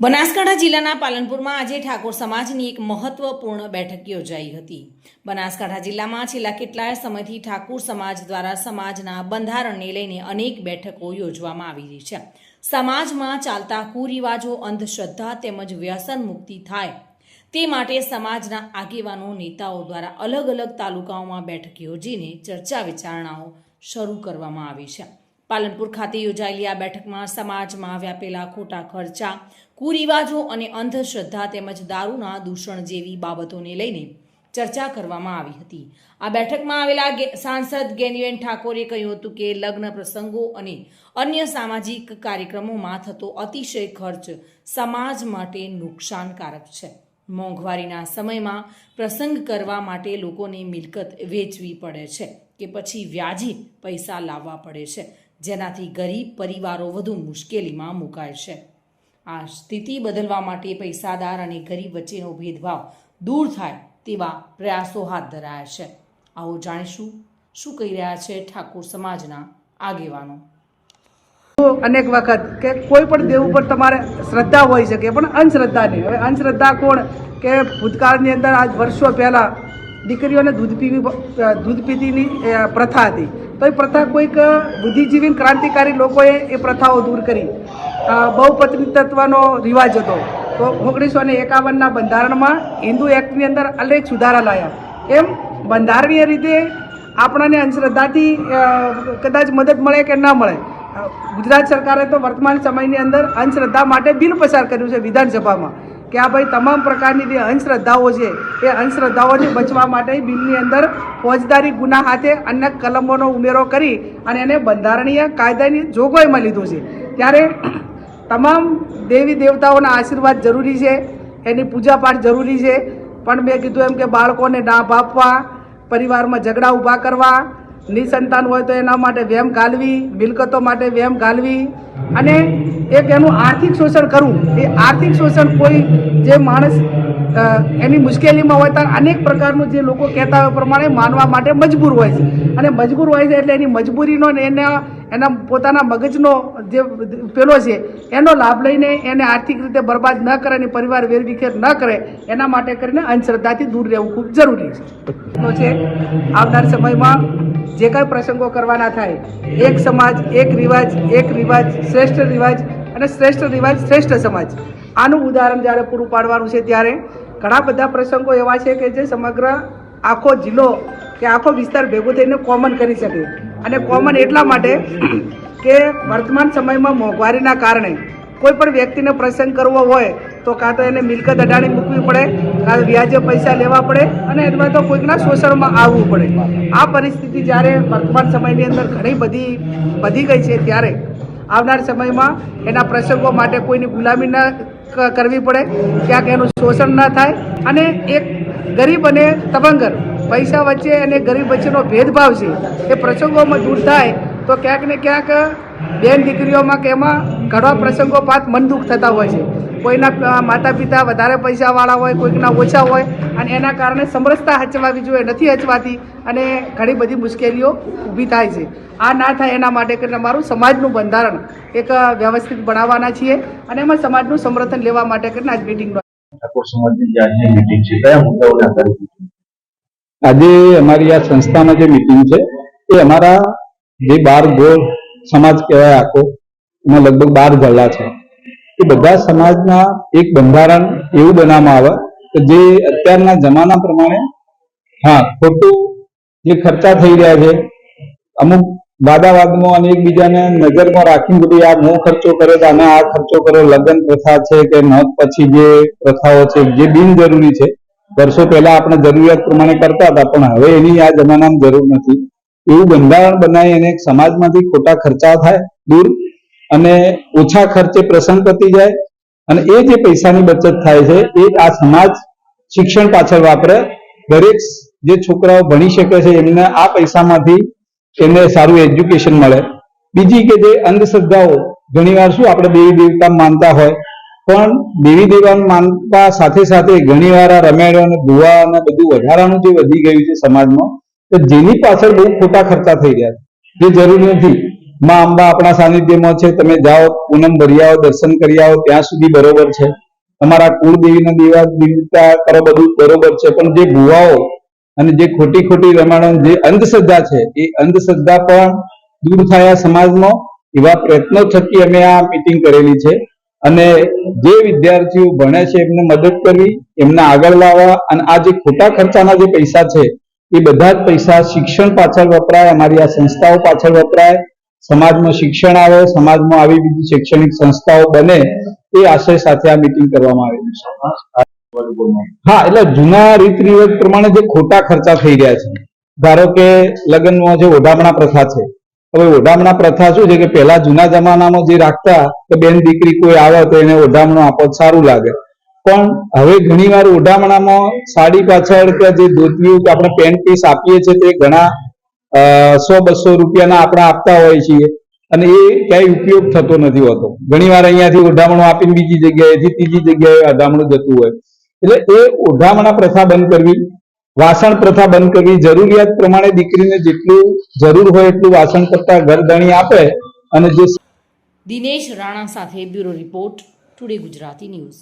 બનાસકાંઠા જિલ્લાના પાલનપુરમાં આજે ઠાકોર સમાજની એક મહત્વપૂર્ણ બેઠક યોજાઈ હતી. બનાસકાંઠા જિલ્લામાં છેલ્લા કેટલાય સમયથી ઠાકોર સમાજ દ્વારા સમાજના બંધારણને લઈને અનેક બેઠકો યોજવામાં આવી રહી છે. સમાજમાં ચાલતા કુરિવાજો, અંધશ્રદ્ધા તેમજ વ્યસન મુક્તિ થાય તે માટે સમાજના આગેવાનો, નેતાઓ દ્વારા અલગ અલગ તાલુકાઓમાં બેઠક યોજીને ચર્ચા વિચારણાઓ શરૂ કરવામાં આવી છે. પાલનપુર ખાતે યોજાયેલી આ બેઠકમાં સમાજમાં વ્યાપેલા ખોટા ખર્ચા, કુરિવાજો અને અંધશ્રદ્ધા તેમજ દારૂના દૂષણ જેવી બાબતોને લઈને ચર્ચા કરવામાં આવી હતી. આ બેઠકમાં આવેલા સાંસદ ગેનીબેન ઠાકોરે કહ્યું હતું કે લગ્ન પ્રસંગો અને અન્ય સામાજિક કાર્યક્રમોમાં થતો અતિશય ખર્ચ સમાજ માટે નુકસાનકારક છે. મોંઘવારીના સમયમાં પ્રસંગ કરવા માટે લોકોને મિલકત વેચવી પડે છે કે પછી વ્યાજી પૈસા લાવવા પડે છે. જેનાથી ગરીબ પરિવારો વધુ મુશ્કેલીમાં મુકાય છે. આ સ્થિતિ બદલવા માટે પૈસાદાર અને ગરીબ વચ્ચેનો ભેદભાવ દૂર થાય તેવા પ્રયાસો હાથ ધરાયા છે. આવો જાણીશું શું કહી રહ્યા છે ઠાકોર સમાજના આગેવાનો. અનેક વખત કે કોઈ પણ દેવ ઉપર તમારે શ્રદ્ધા હોઈ શકે પણ અંધશ્રદ્ધા નહીં. હવે અંધશ્રદ્ધા કોણ? કે ભૂતકાળની અંદર આજ વર્ષો પહેલાં દીકરીઓને દૂધ પીવી દૂધ પીતીની પ્રથા હતી. તો એ પ્રથા કોઈક બુદ્ધિજીવી ક્રાંતિકારી લોકોએ એ પ્રથાઓ દૂર કરી. બહુપત્ની તત્વનો રિવાજ હતો. તો ઓગણીસો ને એકાવનના બંધારણમાં હિન્દુ એક્ટની અંદર અનેક સુધારા લાયા. એમ બંધારણીય રીતે આપણને અંધશ્રદ્ધાથી કદાચ મદદ મળે કે ન મળે. ગુજરાત સરકારે તો વર્તમાન સમયની અંદર અંધશ્રદ્ધા માટે બિલ પસાર કર્યું છે વિધાનસભામાં. કે આ ભાઈ તમામ પ્રકારની જે અંધશ્રદ્ધાઓ છે, એ અંધશ્રદ્ધાઓને બચવા માટે બિલની અંદર ફોજદારી ગુના હાથે અન્ય કલમોનો ઉમેરો કરી અને એને બંધારણીય કાયદાની જોગવાઈમાં લીધું છે. ત્યારે તમામ દેવી દેવતાઓના આશીર્વાદ જરૂરી છે, એની પૂજાપાઠ જરૂરી છે. પણ મેં કીધું એમ કે બાળકોને ડાભ આપવા, પરિવારમાં ઝઘડા ઊભા કરવા નિસંતાન હોય તો એના માટે વેમ ગાલવી, મિલકતો માટે વેમ ગાલવી. અને એક એનું આર્થિક શોષણ કરવું. એ આર્થિક શોષણ કોઈ જે માણસ એની મુશ્કેલીમાં હોય ત્યારે અનેક પ્રકારનું જે લોકો કહેતા હોય પ્રમાણે માનવા માટે મજબૂર હોય છે. અને મજબૂર હોય છે એટલે એની મજબૂરીનો એના એના પોતાના મગજનો જે પેલો છે, એનો લાભ લઈને એને આર્થિક રીતે બરબાદ ન કરે અને પરિવાર વેરવિખેર ન કરે, એના માટે કરીને અંધશ્રદ્ધાથી દૂર રહેવું ખૂબ જરૂરી છે. આવનાર સમયમાં જે કાંઈ પ્રસંગો કરવાના થાય, એક સમાજ, એક રિવાજ એક રિવાજ, શ્રેષ્ઠ રિવાજ અને શ્રેષ્ઠ રિવાજ, શ્રેષ્ઠ સમાજ. આનું ઉદાહરણ જ્યારે પૂરું પાડવાનું છે ત્યારે ઘણા બધા પ્રસંગો એવા છે કે જે સમગ્ર આખો જિલ્લો કે આખો વિસ્તાર ભેગો થઈને કોમન કરી શકે. અને કોમન એટલા માટે કે વર્તમાન સમયમાં મોંઘવારીના કારણે કોઈ પણ વ્યક્તિને પ્રસંગ કરવો હોય તો કાં તો એને મિલકત અડાણી મૂકવી પડે, કાં વ્યાજે પૈસા લેવા પડે અને એમાં તો કોઈકના શોષણમાં આવવું પડે. આ પરિસ્થિતિ જ્યારે વર્તમાન સમયની અંદર ઘણી બધી વધી ગઈ છે ત્યારે આવનાર સમયમાં એના પ્રસંગો માટે કોઈની ગુલામી ન કરવી પડે, ક્યાંક એનું શોષણ ન થાય અને એક ગરીબ અને તબંગર પૈસા વચ્ચે અને ગરીબ વચ્ચેનો ભેદભાવ છે. એ પ્રસંગોમાં દૂર થાય તો ક્યાંક ને ક્યાંક બેન દીકરીઓમાં કે એમાં ઘણા પ્રસંગોપાત મનદુખ થતા હોય છે. કોઈના માતા પિતા વધારે પૈસાવાળા હોય, કોઈકના ઓછા હોય અને એના કારણે સમરસતા હચવાવી જોઈએ, નથી હચવાતી અને ઘણી બધી મુશ્કેલીઓ ઊભી થાય છે. આ ના થાય એના માટે કરીને અમારું સમાજનું બંધારણ એક વ્યવસ્થિત બનાવવાના છીએ અને એમાં સમાજનું સમર્થન લેવા માટે કરીને આજ મિટિંગનો ઠાકોર સમાજની જે આજની મિટિંગ છે, કયા મુદ્દાઓને આધારે meeting? આજે અમારી આ સંસ્થામાં જે મીટિંગ છે, એ અમારા જે બાર ગોળ સમાજ કહેવાય આખો, એમાં લગભગ બાર જલ્લા છે. એ બધા સમાજના એક બંધારણ એવું બનાવવામાં આવે કે જે અત્યારના જમાના પ્રમાણે, હા, ખોટું જે ખર્ચા થઈ રહ્યા છે, અમુક વાદાવાદમાં અને એકબીજાને નજરમાં રાખીને બધું આ મોં ખર્ચો કર્યો તો આને આ ખર્ચો કર્યો લગ્ન પ્રથા છે કે મત પછી જે પ્રથાઓ છે, જે બિનજરૂરી છે વર્ષો પહેલા આપણે જરૂરિયાત પ્રમાણે કરતા હતા, પણ હવે એની આ જમાનામાં જરૂર નથી. એવું બંધારણ બનાવી અને સમાજમાંથી ખોટા ખર્ચા થાય, દૂર અને ઓછા ખર્ચે પ્રસંગ પતી જાય અને એ જે પૈસાની બચત થાય છે, એ આ સમાજ શિક્ષણ પાછળ વાપરે. દરેક જે છોકરાઓ ભણી શકે છે, એમને આ પૈસામાંથી એમને સારું એજ્યુકેશન મળે. બીજી કે જે અંધશ્રદ્ધાઓ, ઘણીવાર શું આપણે દેવી દેવતા માનતા હોય પણ દેવી દેવાન માનતા સાથે સાથે ઘણીવાર આ રમેડો અને ભુવા અને બધું વધારાનું જે વધી ગયું છે સમાજમાં, તો જેની પાછળ બહુ ખોટા ખર્ચા થઈ રહ્યા છે. જે જરૂરી નથી. માં અંબા આપણા સાનિધ્યમાં છે, તમે જાઓ, પૂનમ ભરી આવો, દર્શન કરી આવો, ત્યાં સુધી બરોબર છે. તમારા કુળદેવીના દેવા દેવતા કરો બધું બરોબર છે, પણ જે ભુવાઓ અને જે ખોટી ખોટી રમાડો જે અંધશ્રદ્ધા છે, એ અંધશ્રદ્ધા પણ દૂર થયા સમાજમાં. એવા પ્રયત્નો થકી અમે આ મીટિંગ કરેલી છે. અને જે વિદ્યાર્થીઓ ભણે છે, એમને મદદ કરવી, એમને આગળ લાવવા અને આ જે ખોટા ખર્ચાના જે પૈસા છે, એ બધા જ પૈસા શિક્ષણ પાછળ વપરાય, અમારી આ સંસ્થાઓ પાછળ વપરાય. સમાજમાં શિક્ષણ આવે, સમાજમાં આવી બીજી શૈક્ષણિક સંસ્થાઓ બને, એ આશય સાથે આ મિટિંગ કરવામાં આવેલી છે. હા, એટલે જૂના રીત રિવાજ પ્રમાણે જે ખોટા ખર્ચા થઈ રહ્યા છે, ધારો કે લગ્નમાં જે ઓઢામણા પ્રથા છે હવે ઓઢામણા પ્રથા શું છે કે પહેલા જૂના જમાનામાં જે રાખતા કે બેન દીકરી કોઈ આવે તો એને ઓઢામણો આપો સારું લાગે. પણ હવે ઘણીવાર ઓઢામણામાં સાડી પાછળ કે જે ધોતિયું કે આપણે પેન્ટ પીસ આપીએ છીએ તે ઘણા સો બસો રૂપિયાના આપણે આપતા હોઈએ છીએ. અને એ ક્યાંય ઉપયોગ થતો નથી હોતો. ઘણીવાર અહીંયાથી ઓઢામણો આપીને બીજી જગ્યાએથી ત્રીજી જગ્યાએ ઓઢામણું જતું હોય. એટલે એ ઓઢામણા પ્રથા બંધ કરવી વાસણ પ્રથા બંધ કરવી જરૂરિયાત પ્રમાણે દીકરીને જેટલું જરૂર હોય એટલું વાસણ કરતા ઘરધણી આપે અને જે દિનેશ રાણા સાથે bureau report today Gujarati news.